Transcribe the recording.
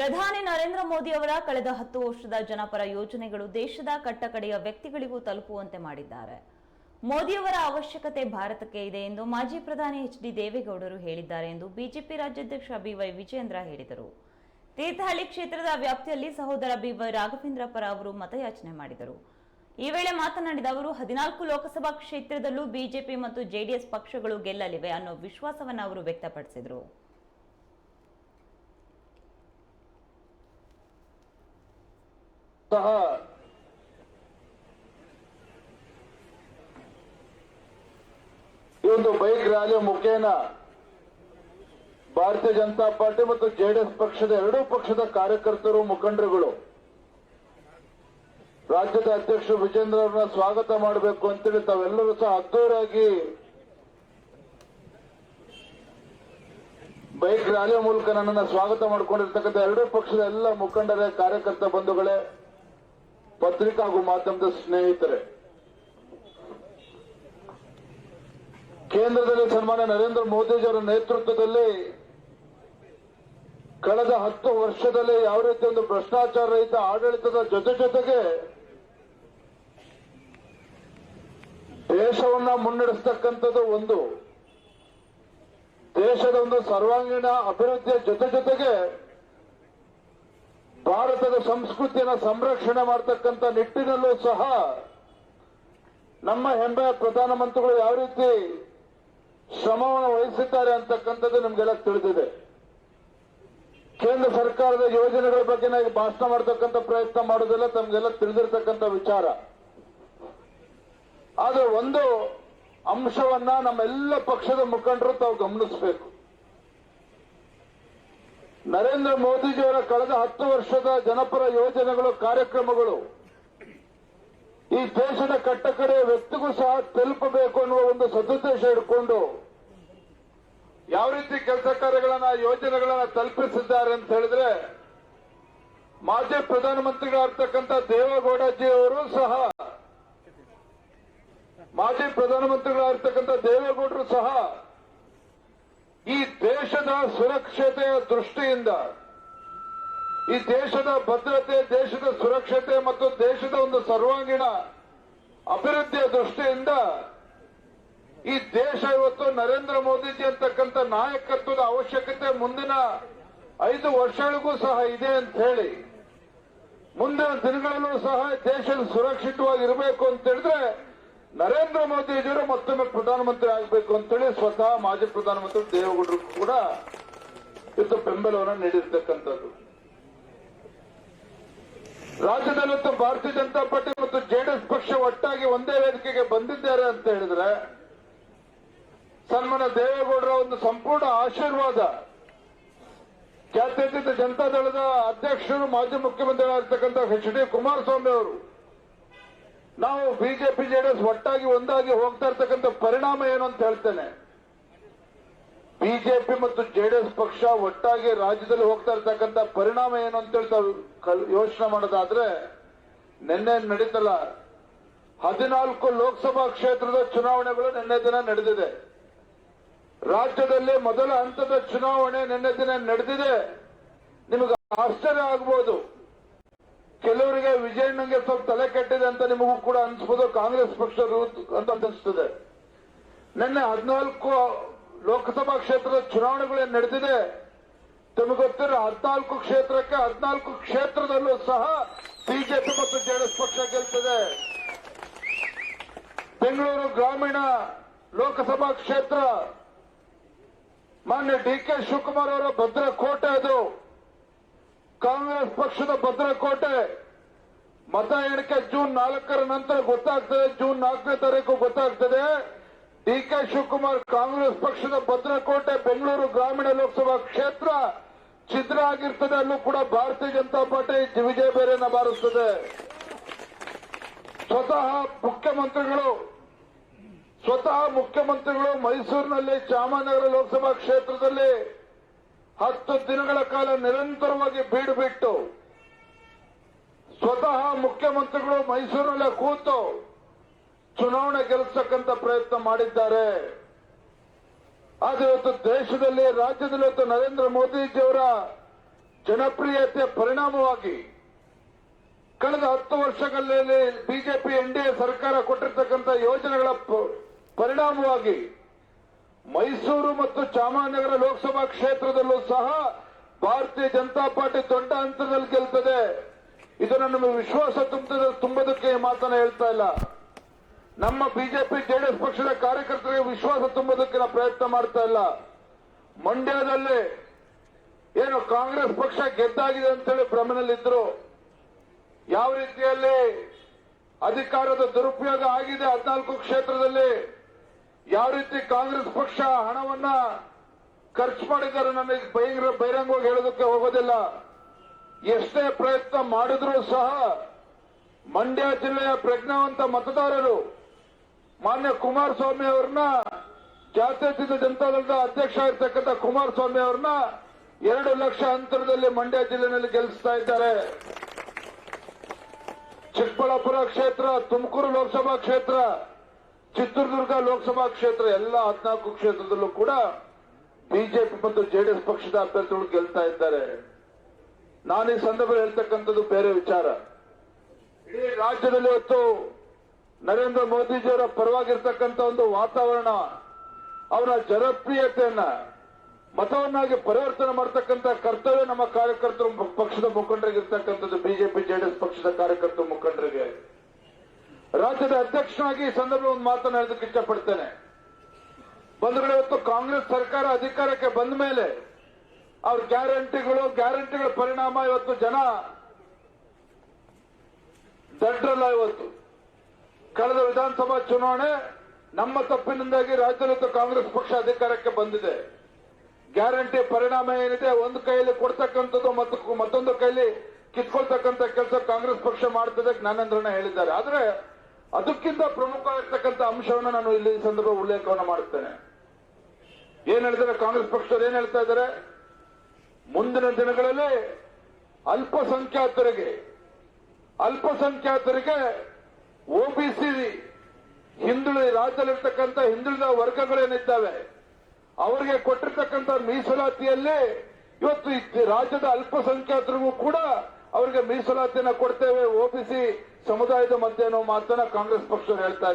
ಪ್ರಧಾನಿ ನರೇಂದ್ರ ಮೋದಿ ಅವರ ಕಳೆದ ಹತ್ತು ವರ್ಷದ ಜನಪರ ಯೋಜನೆಗಳು ದೇಶದ ಕಟ್ಟಕಡೆಯ ವ್ಯಕ್ತಿಗಳಿಗೂ ತಲುಪುವಂತೆ ಮಾಡಿದ್ದಾರೆ. ಮೋದಿಯವರ ಅವಶ್ಯಕತೆ ಭಾರತಕ್ಕೆ ಇದೆ ಎಂದು ಮಾಜಿ ಪ್ರಧಾನಿ ಎಚ್ ಡಿ ದೇವೇಗೌಡರು ಹೇಳಿದ್ದಾರೆ ಎಂದು ಬಿಜೆಪಿ ರಾಜ್ಯಾಧ್ಯಕ್ಷ ಬಿವೈ ವಿಜೇಂದ್ರ ಹೇಳಿದರು. ತೀರ್ಥಹಳ್ಳಿ ಕ್ಷೇತ್ರದ ವ್ಯಾಪ್ತಿಯಲ್ಲಿ ಸಹೋದರ ಬಿವೈ ರಾಘವೇಂದ್ರ ಪರ ಅವರು ಮತಯಾಚನೆ ಮಾಡಿದರು. ಈ ವೇಳೆ ಮಾತನಾಡಿದ ಅವರು, ಹದಿನಾಲ್ಕು ಲೋಕಸಭಾ ಕ್ಷೇತ್ರದಲ್ಲೂ ಬಿಜೆಪಿ ಮತ್ತು ಜೆಡಿಎಸ್ ಪಕ್ಷಗಳು ಗೆಲ್ಲಲಿವೆ ಅನ್ನೋ ವಿಶ್ವಾಸವನ್ನು ಅವರು ವ್ಯಕ್ತಪಡಿಸಿದರು. ಸಹ ಈ ಒಂದು ಬೈಕ್ ರ್ಯಾಲಿ ಮುಖೇನ ಭಾರತೀಯ ಜನತಾ ಪಾರ್ಟಿ ಮತ್ತು ಜೆಡಿಎಸ್ ಪಕ್ಷದ ಎರಡೂ ಪಕ್ಷದ ಕಾರ್ಯಕರ್ತರು, ಮುಖಂಡರುಗಳು ರಾಜ್ಯದ ಅಧ್ಯಕ್ಷ ವಿಜೇಂದ್ರ ಅವರನ್ನ ಸ್ವಾಗತ ಮಾಡಬೇಕು ಅಂತೇಳಿ ತಾವೆಲ್ಲರೂ ಸಹ ಅದ್ದೂರಾಗಿ ಬೈಕ್ ರ್ಯಾಲಿ ಮೂಲಕ ನನ್ನನ್ನು ಸ್ವಾಗತ ಮಾಡಿಕೊಂಡಿರ್ತಕ್ಕಂಥ ಎರಡೂ ಪಕ್ಷದ ಎಲ್ಲ ಮುಖಂಡರೇ, ಕಾರ್ಯಕರ್ತ ಬಂಧುಗಳೇ ಪತ್ರಿಕಾ ಮಾಧ್ಯಮದ ಸ್ನೇಹಿತರೆ, ಕೇಂದ್ರದಲ್ಲಿ ಸನ್ಮಾನ್ಯ ನರೇಂದ್ರ ಮೋದಿಜಿಯವರ ನೇತೃತ್ವದಲ್ಲಿ ಕಳೆದ ಹತ್ತು ವರ್ಷದಲ್ಲಿ ಯಾವ ರೀತಿ ಒಂದು ಭ್ರಷ್ಟಾಚಾರ ರಹಿತ ಆಡಳಿತದ ಜೊತೆ ಜೊತೆಗೆ ದೇಶವನ್ನ ಮುನ್ನಡೆಸತಕ್ಕಂಥದ್ದು ಒಂದು, ದೇಶದ ಒಂದು ಸರ್ವಾಂಗೀಣ ಅಭಿವೃದ್ಧಿಯ ಜೊತೆ ಜೊತೆಗೆ ಭಾರತದ ಸಂಸ್ಕೃತಿಯನ್ನು ಸಂರಕ್ಷಣೆ ಮಾಡತಕ್ಕಂಥ ನಿಟ್ಟಿನಲ್ಲೂ ಸಹ ನಮ್ಮ ಹೆಮ್ಮೆಯ ಪ್ರಧಾನಮಂತ್ರಿಗಳು ಯಾವ ರೀತಿ ಶ್ರಮವನ್ನು ವಹಿಸಿದ್ದಾರೆ ಅಂತಕ್ಕಂಥದ್ದು ನಿಮ್ಗೆಲ್ಲ ತಿಳಿದಿದೆ. ಕೇಂದ್ರ ಸರ್ಕಾರದ ಯೋಜನೆಗಳ ಬಗ್ಗೆ ನಾವು ಭಾಷಣ ಮಾಡತಕ್ಕಂಥ ಪ್ರಯತ್ನ ಮಾಡೋದೆಲ್ಲ ತಮ್ಗೆಲ್ಲ ತಿಳಿದಿರ್ತಕ್ಕಂಥ ವಿಚಾರ. ಆದ್ರೆ ಒಂದು ಅಂಶವನ್ನ ನಮ್ಮೆಲ್ಲ ಪಕ್ಷದ ಮುಖಂಡರು ತಾವು ಗಮನಿಸಬೇಕು. ನರೇಂದ್ರ ಮೋದಿಜಿಯವರ ಕಳೆದ ಹತ್ತು ವರ್ಷದ ಜನಪರ ಯೋಜನೆಗಳು, ಕಾರ್ಯಕ್ರಮಗಳು ಈ ದೇಶದ ಕಟ್ಟಕಡೆಯ ವ್ಯಕ್ತಿಗೂ ಸಹ ತಲುಪಬೇಕು ಅನ್ನುವ ಒಂದು ಸದುದ್ದೇಶ ಇಟ್ಕೊಂಡು ಯಾವ ರೀತಿ ಕೆಲಸ ಕಾರ್ಯಗಳನ್ನ, ಯೋಜನೆಗಳನ್ನ ತಲುಪಿಸಿದ್ದಾರೆ ಅಂತ ಹೇಳಿದ್ರೆ ಮಾಜಿ ಪ್ರಧಾನಮಂತ್ರಿಗಳಾಗಿರ್ತಕ್ಕಂಥ ದೇವೇಗೌಡಜಿ ಅವರು ಸಹ, ಮಾಜಿ ಪ್ರಧಾನಮಂತ್ರಿಗಳಾಗಿರ್ತಕ್ಕಂಥ ದೇವೇಗೌಡರು ಸಹ ದೇಶದ ಸುರಕ್ಷತೆಯ ದೃಷ್ಟಿಯಿಂದ, ಈ ದೇಶದ ಭದ್ರತೆ, ದೇಶದ ಸುರಕ್ಷತೆ ಮತ್ತು ದೇಶದ ಒಂದು ಸರ್ವಾಂಗೀಣ ಅಭಿವೃದ್ಧಿಯ ದೃಷ್ಟಿಯಿಂದ ಈ ದೇಶ ಇವತ್ತು ನರೇಂದ್ರ ಮೋದಿಜಿ ಅಂತಕ್ಕಂಥ ನಾಯಕತ್ವದ ಅವಶ್ಯಕತೆ ಮುಂದಿನ ಐದು ವರ್ಷಗಳಿಗೂ ಸಹ ಇದೆ ಅಂತ ಹೇಳಿ, ಮುಂದಿನ ದಿನಗಳಲ್ಲೂ ಸಹ ದೇಶ ಸುರಕ್ಷಿತವಾಗಿ ಇರಬೇಕು ಅಂತ ಹೇಳಿದ್ರೆ ನರೇಂದ್ರ ಮೋದಿಜಿಯವರು ಮತ್ತೊಮ್ಮೆ ಪ್ರಧಾನಮಂತ್ರಿ ಆಗಬೇಕು ಅಂತೇಳಿ ಸ್ವತಃ ಮಾಜಿ ಪ್ರಧಾನಮಂತ್ರಿ ದೇವೇಗೌಡರು ಕೂಡ ಇದು ಬೆಂಬಲವನ್ನು ನೀಡಿರ್ತಕ್ಕಂಥದ್ದು. ರಾಜ್ಯದಲ್ಲಂತೂ ಭಾರತೀಯ ಜನತಾ ಪಾರ್ಟಿ ಮತ್ತು ಜೆಡಿಎಸ್ ಪಕ್ಷ ಒಟ್ಟಾಗಿ ಒಂದೇ ವೇದಿಕೆಗೆ ಬಂದಿದ್ದಾರೆ ಅಂತ ಹೇಳಿದ್ರೆ ಸನ್ಮಾನ ದೇವೇಗೌಡರ ಒಂದು ಸಂಪೂರ್ಣ ಆಶೀರ್ವಾದ ಜಾತ್ಯತೀತ ಜನತಾದಳದ ಅಧ್ಯಕ್ಷರು, ಮಾಜಿ ಮುಖ್ಯಮಂತ್ರಿಗಳಾಗಿರ್ತಕ್ಕಂಥ ಎಚ್ ಡಿ ಕುಮಾರಸ್ವಾಮಿ ಅವರು ನಾವು ಬಿಜೆಪಿ ಜೆಡಿಎಸ್ ಒಟ್ಟಾಗಿ ಒಂದಾಗಿ ಹೋಗ್ತಾ ಇರ್ತಕ್ಕಂಥ ಪರಿಣಾಮ ಏನು ಅಂತ ಹೇಳ್ತೇನೆ. ಬಿಜೆಪಿ ಮತ್ತು ಜೆಡಿಎಸ್ ಪಕ್ಷ ಒಟ್ಟಾಗಿ ರಾಜ್ಯದಲ್ಲಿ ಹೋಗ್ತಾ ಇರ್ತಕ್ಕಂಥ ಪರಿಣಾಮ ಏನು ಅಂತ ಹೇಳ್ತಾ ಯೋಚನೆ ಮಾಡೋದಾದ್ರೆ, ನಿನ್ನೆ ನಡೀತಲ್ಲ ಹದಿನಾಲ್ಕು ಲೋಕಸಭಾ ಕ್ಷೇತ್ರದ ಚುನಾವಣೆಗಳು ನಿನ್ನೆ ದಿನ ನಡೆದಿದೆ. ರಾಜ್ಯದಲ್ಲಿ ಮೊದಲ ಹಂತದ ಚುನಾವಣೆ ನಿನ್ನೆ ದಿನ ನಡೆದಿದೆ. ನಿಮಗೆ ಆಶ್ಚರ್ಯ ಆಗ್ಬೋದು. ಕೆಲವರಿಗೆ ವಿಜಯಣ್ಣಂಗೆ ಸ್ವಲ್ಪ ತಲೆ ಕೆಟ್ಟಿದೆ ಅಂತ ನಿಮಗೂ ಕೂಡ ಅನ್ಸ್ಬೋದು, ಕಾಂಗ್ರೆಸ್ ಪಕ್ಷ ಅಂತ ಅನಿಸ್ತದೆ. ನಿನ್ನೆ ಹದಿನಾಲ್ಕು ಲೋಕಸಭಾ ಕ್ಷೇತ್ರದ ಚುನಾವಣೆಗಳೇನು ನಡೆದಿದೆ ತಮಗೆ ಗೊತ್ತಿರೋ ಹದಿನಾಲ್ಕು ಕ್ಷೇತ್ರಕ್ಕೆ ಹದಿನಾಲ್ಕು ಕ್ಷೇತ್ರದಲ್ಲೂ ಸಹ ಬಿಜೆಪಿ ಮತ್ತು ಜೆಡಿಎಸ್ ಪಕ್ಷ ಗೆಲ್ತದೆ. ಬೆಂಗಳೂರು ಗ್ರಾಮೀಣ ಲೋಕಸಭಾ ಕ್ಷೇತ್ರ. ಮಾನ್ಯ ಡಿ ಕೆ ಶಿವಕುಮಾರ್ ಅವರ ಭದ್ರಕೋಟೆ ಅದು. ಕಾಂಗ್ರೆಸ್ ಪಕ್ಷದ ಭದ್ರಕೋಟೆ. ಮತ ಎಣಿಕೆ ಜೂನ್ ನಾಲ್ಕರ ನಂತರ ಗೊತ್ತಾಗ್ತದೆ, ಜೂನ್ ನಾಲ್ಕನೇ ತಾರೀಕು ಗೊತ್ತಾಗ್ತದೆ. ಡಿ ಕೆ ಶಿವಕುಮಾರ್ ಕಾಂಗ್ರೆಸ್ ಪಕ್ಷದ ಭದ್ರಕೋಟೆ, ಬೆಂಗಳೂರು ಗ್ರಾಮೀಣ ಲೋಕಸಭಾ ಕ್ಷೇತ್ರ. ಛಿದ್ರ ಆಗಿರ್ತದೆ, ಅಲ್ಲೂ ಕೂಡ ಭಾರತೀಯ ಜನತಾ ಪಾರ್ಟಿ ವಿಜಯ ಬೇರೆಯನ್ನ ಬಾರಿಸುತ್ತದೆ ಸ್ವತಃ ಮುಖ್ಯಮಂತ್ರಿಗಳು ಸ್ವತಃ ಮುಖ್ಯಮಂತ್ರಿಗಳು ಮೈಸೂರಿನಲ್ಲಿ ಚಾಮರಾಜನಗರ ಲೋಕಸಭಾ ಕ್ಷೇತ್ರದಲ್ಲಿ ಹತ್ತು ದಿನಗಳ ಕಾಲ ನಿರಂತರವಾಗಿ ಬೀಡು ಬಿಟ್ಟು ಸ್ವತಃ ಮುಖ್ಯಮಂತ್ರಿಗಳು ಮೈಸೂರಿನಲ್ಲೇ ಕೂತು ಚುನಾವಣೆ ಗೆಲ್ಲಿಸತಕ್ಕಂತ ಪ್ರಯತ್ನ ಮಾಡಿದ್ದಾರೆ. ಆದ್ರೆ ಇವತ್ತು ದೇಶದಲ್ಲಿ, ರಾಜ್ಯದಲ್ಲಿ ಇವತ್ತು ನರೇಂದ್ರ ಮೋದಿಜಿಯವರ ಜನಪ್ರಿಯತೆ ಪರಿಣಾಮವಾಗಿ ಕಳೆದ ಹತ್ತು ವರ್ಷಗಳಲ್ಲಿ ಬಿಜೆಪಿ ಎನ್ಡಿಎ ಸರ್ಕಾರ ಕೊಟ್ಟಿರ್ತಕ್ಕಂಥ ಯೋಜನೆಗಳ ಪರಿಣಾಮವಾಗಿ ಮೈಸೂರು ಮತ್ತು ಚಾಮರಾಜನಗರ ಲೋಕಸಭಾ ಕ್ಷೇತ್ರದಲ್ಲೂ ಸಹ ಭಾರತೀಯ ಜನತಾ ಪಾರ್ಟಿ ದೊಡ್ಡ ಹಂತದಲ್ಲಿ ಗೆಲ್ತದೆ. ಇದು ನನ್ನ ವಿಶ್ವಾಸ ತುಂಬದ ತುಂಬದಕ್ಕೆ ಮಾತನ್ನ ಹೇಳ್ತಾ ಇಲ್ಲ. ನಮ್ಮ ಬಿಜೆಪಿ, ಜೆಡಿಎಸ್ ಪಕ್ಷದ ಕಾರ್ಯಕರ್ತರಿಗೆ ವಿಶ್ವಾಸ ತುಂಬದಕ್ಕೆ ನಾವು ಪ್ರಯತ್ನ ಮಾಡ್ತಾ ಇಲ್ಲ. ಮಂಡ್ಯದಲ್ಲಿ ಏನು ಕಾಂಗ್ರೆಸ್ ಪಕ್ಷ ಗೆದ್ದಾಗಿದೆ ಅಂತೇಳಿ ಭ್ರಮನಲ್ಲಿದ್ದರು ಯಾವ ರೀತಿಯಲ್ಲಿ ಅಧಿಕಾರದ ದುರುಪಯೋಗ ಆಗಿದೆ ಹದಿನಾಲ್ಕು ಕ್ಷೇತ್ರದಲ್ಲಿ? ಯಾವ ರೀತಿ ಕಾಂಗ್ರೆಸ್ ಪಕ್ಷ ಹಣವನ್ನ ಖರ್ಚು ಮಾಡಿದ್ದಾರೆ ನನಗೆ ಬಹಿರಂಗ ಬಹಿರಂಗವಾಗಿ ಹೇಳೋದಕ್ಕೆ ಹೋಗೋದಿಲ್ಲ. ಎಷ್ಟೇ ಪ್ರಯತ್ನ ಮಾಡಿದ್ರೂ ಸಹ ಮಂಡ್ಯ ಜಿಲ್ಲೆಯ ಪ್ರಜ್ಞಾವಂತ ಮತದಾರರು ಮಾನ್ಯ ಕುಮಾರಸ್ವಾಮಿ ಅವರನ್ನ, ಜಾತ್ಯತೀತ ಜನತಾದಳದ ಅಧ್ಯಕ್ಷ ಆಗಿರ್ತಕ್ಕಂಥ ಕುಮಾರಸ್ವಾಮಿ ಅವರನ್ನ ಎರಡು ಲಕ್ಷ ಅಂತರದಲ್ಲಿ ಮಂಡ್ಯ ಜಿಲ್ಲೆಯಲ್ಲಿ ಗೆಲ್ಲಿಸ್ತಾ ಇದ್ದಾರೆ. ಚಿಕ್ಕಬಳ್ಳಾಪುರ ಕ್ಷೇತ್ರ, ತುಮಕೂರು ಲೋಕಸಭಾ ಕ್ಷೇತ್ರ ಚಿತ್ರದುರ್ಗ ಲೋಕಸಭಾ ಕ್ಷೇತ್ರ ಎಲ್ಲ ಹದಿನಾಲ್ಕು ಕ್ಷೇತ್ರದಲ್ಲೂ ಕೂಡ ಬಿಜೆಪಿ ಮತ್ತು ಜೆಡಿಎಸ್ ಪಕ್ಷದ ಅಭ್ಯರ್ಥಿಗಳು ಗೆಲ್ತಾ ಇದ್ದಾರೆ. ನಾನು ಈ ಸಂದರ್ಭದಲ್ಲಿ ಹೇಳ್ತಕ್ಕಂಥದ್ದು ಬೇರೆ ವಿಚಾರ. ಇಡೀ ರಾಜ್ಯದಲ್ಲಿ ಇವತ್ತು ನರೇಂದ್ರ ಮೋದಿಜಿಯವರ ಪರವಾಗಿರ್ತಕ್ಕಂಥ ಒಂದು ವಾತಾವರಣ ಅವರ ಜನಪ್ರಿಯತೆಯನ್ನ, ಮತವನ್ನಾಗಿ ಪರಿವರ್ತನೆ ಮಾಡತಕ್ಕಂಥ ಕರ್ತವ್ಯ ನಮ್ಮ ಕಾರ್ಯಕರ್ತರು ಪಕ್ಷದ ಮುಖಂಡರಿಗೆ ಇರ್ತಕ್ಕಂಥದ್ದು ಬಿಜೆಪಿ, ಜೆಡಿಎಸ್ ಪಕ್ಷದ ಕಾರ್ಯಕರ್ತರು ಮುಖಂಡರಿಗೆ. ರಾಜ್ಯದ ಅಧ್ಯಕ್ಷನಾಗಿ ಈ ಸಂದರ್ಭ ಒಂದು ಮಾತನ್ನು ಇಷ್ಟಪಡ್ತೇನೆ. ಬಂಧುಗಳು, ಇವತ್ತು ಕಾಂಗ್ರೆಸ್ ಸರ್ಕಾರ ಅಧಿಕಾರಕ್ಕೆ ಬಂದ ಮೇಲೆ ಅವ್ರ ಗ್ಯಾರಂಟಿಗಳು, ಗ್ಯಾರಂಟಿಗಳ ಪರಿಣಾಮ ಇವತ್ತು ಜನ ದಡ್ರಲ್ಲ ಇವತ್ತು. ಕಳೆದ ವಿಧಾನಸಭಾ ಚುನಾವಣೆ ನಮ್ಮ ತಪ್ಪಿನಿಂದಾಗಿ ರಾಜ್ಯದಲ್ಲಿ ಕಾಂಗ್ರೆಸ್ ಪಕ್ಷ ಅಧಿಕಾರಕ್ಕೆ ಬಂದಿದೆ. ಗ್ಯಾರಂಟಿ ಪರಿಣಾಮ ಏನಿದೆ ಒಂದು ಕೈಯಲ್ಲಿ ಕೊಡ್ತಕ್ಕಂಥದ್ದು ಮತ್ತು ಮತ್ತೊಂದು ಕೈಯಲ್ಲಿ ಕಿತ್ಕೊಳ್ತಕ್ಕಂಥ ಕೆಲಸ ಕಾಂಗ್ರೆಸ್ ಪಕ್ಷ ಮಾಡ್ತದೆ ಜ್ಞಾನೇಂದ್ರನ ಹೇಳಿದ್ದಾರೆ. ಆದ್ರೆ ಅದಕ್ಕಿಂತ ಪ್ರಮುಖವಾಗಿರ್ತಕ್ಕಂಥ ಅಂಶವನ್ನು ನಾನು ಇಲ್ಲಿ ಸಂದರ್ಭ ಉಲ್ಲೇಖವನ್ನು ಮಾಡುತ್ತೇನೆ. ಏನ್ ಹೇಳ್ತಾರೆ? ಕಾಂಗ್ರೆಸ್ ಪಕ್ಷದವ್ರು ಏನ್ ಹೇಳ್ತಾ ಇದ್ದಾರೆ? ಮುಂದಿನ ದಿನಗಳಲ್ಲಿ ಅಲ್ಪಸಂಖ್ಯಾತರಿಗೆ ಅಲ್ಪಸಂಖ್ಯಾತರಿಗೆ ಒಬಿಸಿ ಹಿಂದುಳಿ ರಾಜ್ಯದಲ್ಲಿರ್ತಕ್ಕಂಥ ಹಿಂದುಳಿದ ವರ್ಗಗಳೇನಿದ್ದಾವೆ, ಅವರಿಗೆ ಕೊಟ್ಟಿರ್ತಕ್ಕಂಥ ಮೀಸಲಾತಿಯಲ್ಲಿ ಇವತ್ತು ರಾಜ್ಯದ ಅಲ್ಪಸಂಖ್ಯಾತರಿಗೂ ಕೂಡ ಅವರಿಗೆ ಮೀಸಲಾತಿಯನ್ನು ಕೊಡ್ತೇವೆ. ಒಬಿಸಿ ಸಮುದಾಯದ ಮಧ್ಯೆ ಅನ್ನೋ ಮಾತನ್ನ ಕಾಂಗ್ರೆಸ್ ಪಕ್ಷರು ಹೇಳ್ತಾ